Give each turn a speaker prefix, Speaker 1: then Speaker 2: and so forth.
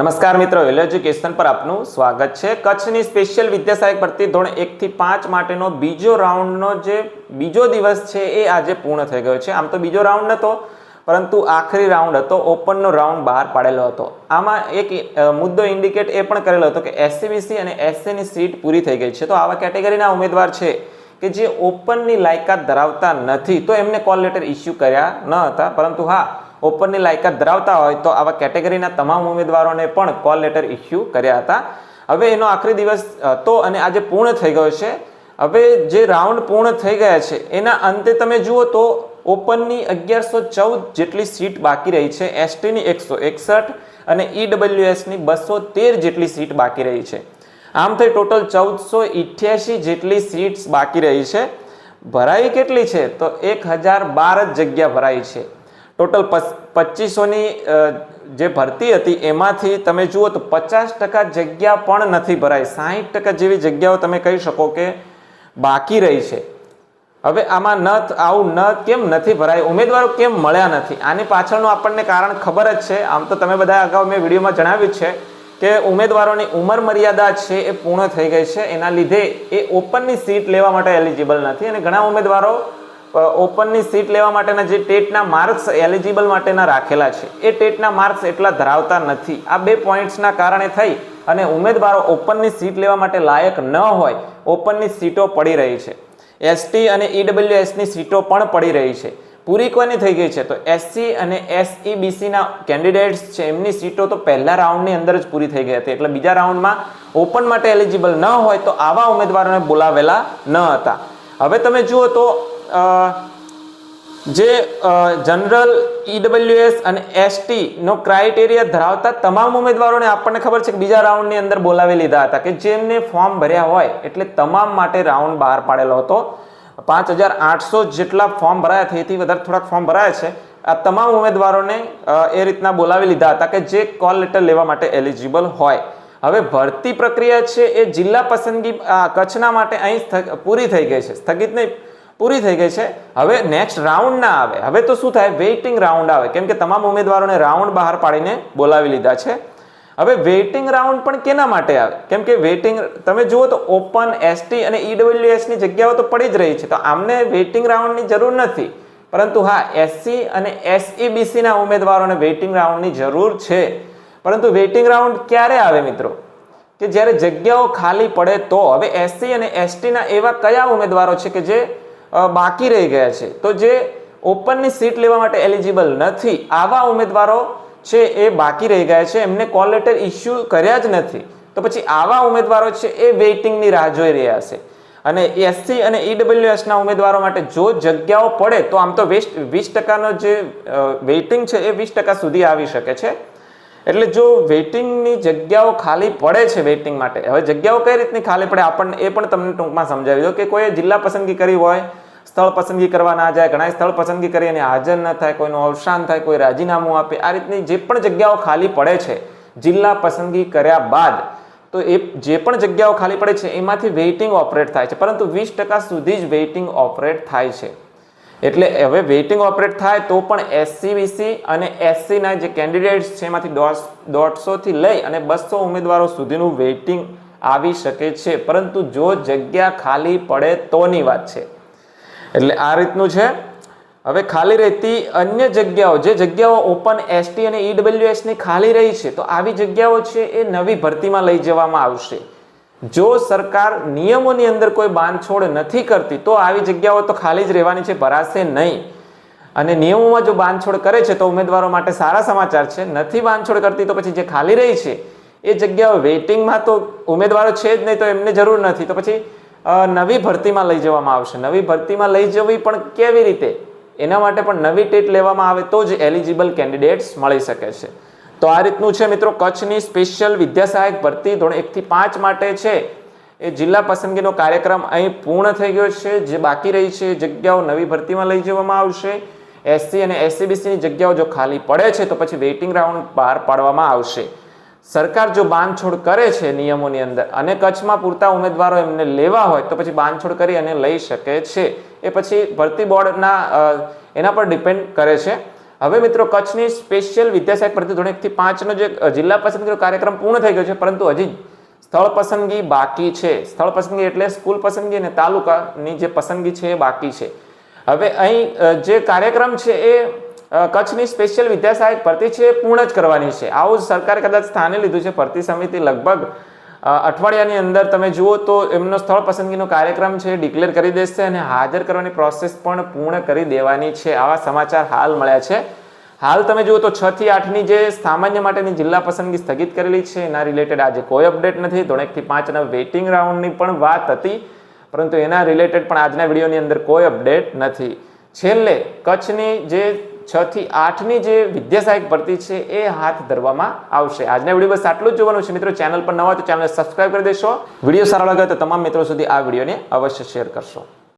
Speaker 1: નમસ્કાર મિત્રો વેલ એજ્યુકેશન પર આપનું સ્વાગત છે. કચ્છની સ્પેશિયલ વિદ્યા સહાયક ભરતી ધોરણ એકથી પાંચ માટેનો બીજો રાઉન્ડનો જે બીજો દિવસ છે એ આજે પૂર્ણ થઈ ગયો છે. આમ તો બીજો રાઉન્ડ નહોતો પરંતુ આખરી રાઉન્ડ હતો. ઓપનનો રાઉન્ડ બહાર પાડેલો હતો. આમાં એક મુદ્દો ઇન્ડિકેટ એ પણ કરેલો હતો કે એસસીબીસી અને એસસીની સીટ પૂરી થઈ ગઈ છે. તો આવા કેટેગરીના ઉમેદવાર છે કે જે ઓપનની લાયકાત ધરાવતા નથી, તો એમને કોલ લેટર ઇસ્યુ કર્યા ન હતા. પરંતુ હા ઓપનની લાયકાત ધરાવતા હોય તો આવા કેટેગરીના તમામ ઉમેદવારોને પણ કોલ લેટર ઇસ્યુ કર્યા હતા. હવે એનો આખરી દિવસ હતો અને આજે પૂર્ણ થઈ ગયો છે. હવે જે રાઉન્ડ પૂર્ણ થઈ ગયા છે, એના અંતે તમે જુઓ તો ઓપનની અગિયારસો ચૌદ જેટલી સીટ બાકી રહી છે. એસટીની એકસો એકસઠ અને ઈડબ્લ્યુએસની બસો તેર જેટલી સીટ બાકી રહી છે. આમ થઈ ટોટલ ચૌદસો ઇઠ્યાસી જેટલી સીટ્સ બાકી રહી છે. ભરાઈ કેટલી છે? તો એક હજાર બાર જ જગ્યા ભરાઈ છે. ટોટલ પચીસોની જે ભરતી હતી એમાંથી તમે જુઓ તો પચાસ ટકા જગ્યા પણ નથી ભરાઈ. સાહીઠ ટકા જેવી જગ્યાઓ તમે કહી શકો કે બાકી રહી છે. હવે આમાં ન આવું ન કેમ નથી ભરાય? ઉમેદવારો કેમ મળ્યા નથી? આની પાછળનું આપણને કારણ ખબર જ છે. આમ તો તમે બધા અગાઉ મેં વિડીયોમાં જણાવ્યું છે કે ઉમેદવારોની ઉંમર મર્યાદા છે એ પૂર્ણ થઈ ગઈ છે. એના લીધે એ ઓપનની સીટ લેવા માટે એલિજિબલ નથી અને ઘણા ઉમેદવારો ઓપનની સીટ લેવા માટેના જે ટેટના માર્ક્સ એલિજિબલ માટેના રાખેલા છે, એ ટેટના માર્ક્સ એટલા ધરાવતા નથી. આ બે પોઈન્ટ્સના કારણે થઈ અને ઉમેદવારો ઓપનની સીટ લેવા માટે લાયક ન હોય, ઓપનની સીટો પડી રહી છે. એસટી અને ઈડબ્લ્યુએસની સીટો પણ પડી રહી છે. પૂરી કોની થઈ ગઈ છે? તો એસસી અને એસઈબીસીના કેન્ડિડેટ્સ છે, એમની સીટો તો પહેલા રાઉન્ડની અંદર જ પૂરી થઈ ગઈ હતી. એટલે બીજા રાઉન્ડમાં ઓપન માટે એલિજિબલ ન હોય તો આવા ઉમેદવારોને બોલાવેલા ન હતા. હવે તમે જુઓ તો જે જનરલ ઈડબ્લ્યુએસ અને એસટી નો ક્રાઇટેરિયા ધરાવતા તમામ ઉમેદવારોને આપણને ખબર છે કે બીજા રાઉન્ડની અંદર બોલાવી લીધા હતા કે જેમને ફોર્મ ભર્યા હોય એટલે તમામ માટે રાઉન્ડ બહાર પાડેલો હતો. પાંચ હજાર આઠસો જેટલા ફોર્મ ભરાયા છે, એથી વધારે થોડાક ફોર્મ ભરાયા છે. આ તમામ ઉમેદવારોને એ રીતના બોલાવી લીધા હતા કે જે કોલ લેટર લેવા માટે એલિજિબલ હોય. હવે ભરતી પ્રક્રિયા છે એ જિલ્લા પસંદગી કચ્છના માટે અહીં પૂરી થઈ ગઈ છે. સ્થગિત નહીં પૂરી થઈ ગઈ છે. હવે નેક્સ્ટ રાઉન્ડ ના આવે. હવે તો શું થાય? વેઇટિંગ રાઉન્ડ આવે. કેમ કે તમામ ઉમેદવારોને રાઉન્ડ બહાર પાડીને બોલાવી લીધા છે. હવે વેઇટિંગ રાઉન્ડ પણ કેના માટે આવે? કેમ કે વેઇટિંગ તમે જુઓ તો ઓપન એસટી અને ઈડબ્લ્યુએસની જગ્યાઓ તો પડી જ રહી છે. તો આમને વેઇટિંગ રાઉન્ડની જરૂર નથી. પરંતુ હા એસસી અને એસઈબીસીના ઉમેદવારોને વેઇટિંગ રાઉન્ડની જરૂર છે. પરંતુ વેઇટિંગ રાઉન્ડ ક્યારે આવે મિત્રો? કે જ્યારે જગ્યાઓ ખાલી પડે તો. હવે એસસી અને એસટીના એવા કયા ઉમેદવારો છે કે જે બાકી રહી ગયા છે. તો જે ઓપનની સીટ લેવા માટે એલિજિબલ નથી, આવા ઉમેદવારો છે એ બાકી રહી ગયા છે. એમને કોલ લેટર ઇસ્યુ કર્યા જ નથી. તો પછી આવા ઉમેદવારો છે એ વેઇટિંગની રાહ જોઈ રહ્યા છે. અને એસસી અને ઈડબ્લ્યુએસના ઉમેદવારો માટે જો જગ્યાઓ પડે, તો આમ તો વીસ વીસ ટકાનો જે વેઇટિંગ છે એ વીસ ટકા સુધી આવી શકે છે. એટલે જો વેઇટિંગની જગ્યાઓ ખાલી પડે છે વેઇટિંગ માટે, હવે જગ્યાઓ કઈ રીતની ખાલી પડે, આપણને એ પણ તમને ટૂંકમાં સમજાવી દો કે કોઈ જિલ્લા પસંદગી કરી હોય સ્થળ પસંદગી કરવા ના જાય ઘણા સ્થળ પસંદગી કરી અને હાજર ન થાય, કોઈનું અવસાન થાય, કોઈ રાજીનામું આપે, આ રીતની જે પણ જગ્યાઓ ખાલી પડે છે, જિલ્લા પસંદગી કર્યા બાદ, તો એ જે પણ જગ્યાઓ ખાલી પડે છે, એમાંથી વેઇટિંગ ઓપરેટ થાય છે, પરંતુ વીસ સુધી જ વેઇટિંગ ઓપરેટ થાય છે. એટલે હવે વેઇટિંગ ઓપરેટ થાય તો પણ એસસીબીસી અને એસસીના જે કેન્ડિડેટ્સ છે, એમાંથી દોઢ દોઢસોથી લઈ અને બસો ઉમેદવારો સુધીનું વેઇટિંગ આવી શકે છે, પરંતુ જો જગ્યા ખાલી પડે તોની વાત છે. એટલે આ રીતનું છે. હવે ખાલી રહેતી અન્ય જગ્યાઓ, જે જગ્યાઓ ઓપન એસટી અને ઈડબ્લ્યુએસની ખાલી રહી છે, તો આવી જગ્યાઓ છે એ નવી ભરતીમાં લઈ જવામાં આવશે. જો સરકાર નિયમોની અંદર કોઈ બાંધછોડ નથી કરતી, તો આવી જગ્યાઓ તો ખાલી જ રહેવાની છે, ભરાશે નહીં. અને નિયમોમાં જો બાંધછોડ કરે છે, તો ઉમેદવારો માટે સારા સમાચાર છે. નથી બાંધછોડ કરતી તો પછી જે ખાલી રહી છે, એ જગ્યાઓ વેઇટિંગમાં તો ઉમેદવારો છે જ નહીં, તો એમને જરૂર નથી. તો પછી નવી ભરતીમાં લઈ જવામાં આવશે. નવી ભરતીમાં લઈ જવી પણ કેવી રીતે? એના માટે પણ નવી ટેટ લેવામાં આવે તો જ એલિજિબલ કેન્ડિડેટ્સ મળી શકે છે. તો આ રીતનું છે મિત્રો કચ્છની સ્પેશિયલ વિદ્યા સહાયક ભરતી ધોરણ એકથી પાંચ માટે છે. એ જિલ્લા પસંદગીનો કાર્યક્રમ અહીં પૂર્ણ થઈ ગયો છે. જે બાકી રહી છે જગ્યાઓ નવી ભરતીમાં લઈ જવામાં આવશે. એસસી અને એસસીબીસીની જગ્યાઓ જો ખાલી પડે છે તો પછી વેઇટિંગ રાઉન્ડ બહાર પાડવામાં આવશે. સરકાર જો બાંધછોડ કરે છે નિયમોની અંદર અને કચ્છમાં પૂરતા ઉમેદવારો એમને લેવા હોય, તો પછી બાંધછોડ કરી અને લઈ શકે છે. એ પછી ભરતી બોર્ડના એના પર ડિપેન્ડ કરે છે. હવે મિત્રો, કચ્છની સ્પેશિયલ વિદ્યાશાખ ભરતી ધોરણ એકથી પાંચનો જે જિલ્લા પસંદગીનો કાર્યક્રમ પૂર્ણ થઈ ગયો છે, પરંતુ હજી સ્થળ પસંદગી બાકી છે. સ્થળ પસંદગી એટલે સ્કૂલ પસંદગી અને તાલુકાની જે પસંદગી છે એ બાકી છે. હવે અહીં જે કાર્યક્રમ છે એ કચ્છની સ્પેશિયલ વિદ્યાસહાયક ભરતી છે પૂર્ણ જ કરવાની છે. આવું જ સરકારે કદાચ સ્થાને લીધું છે. ભરતી સમિતિ લગભગ અઠવાડિયાની અંદર તમે જુઓ તો એમનો સ્થળ પસંદગીનો કાર્યક્રમ છે ડિક્લેર કરી દેશે અને હાજર કરવાની પ્રોસેસ પણ પૂર્ણ કરી દેવાની છે. આવા સમાચાર હાલ મળ્યા છે. હાલ તમે જુઓ તો છ થી આઠની જે સામાન્ય માટેની જિલ્લા પસંદગી સ્થગિત કરેલી છે. એના રિલેટેડ આજે કોઈ અપડેટ નથી. ધોરણ એકથી પાંચના વેઇટિંગ રાઉન્ડની પણ વાત હતી. પરંતુ એના રિલેટેડ પણ આજના વિડીયોની અંદર કોઈ અપડેટ નથી. છેલ્લે કચ્છની જે છ થી આઠની જે વિદ્યાસહાયક ભરતી છે એ હાથ ધરવામાં આવશે. આજના વીડિયો બસ આટલું જ જોવાનું છે. મિત્રો, ચેનલ પર નવા તો ચેનલને સબસ્ક્રાઈબ કરી દેશો. વીડિયો સારો લાગે તો તમામ મિત્રો સુધી આ વિડીયોને અવશ્ય શેર કરશો.